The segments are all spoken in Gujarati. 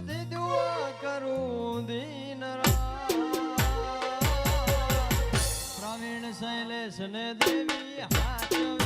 સધી દુઆ કરું દીન પ્રવીણ શૈલેષ ને દેવી હાચવી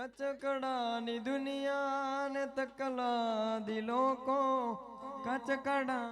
કચકડાની દુનિયા ને તકલા દિલો કો કચકડા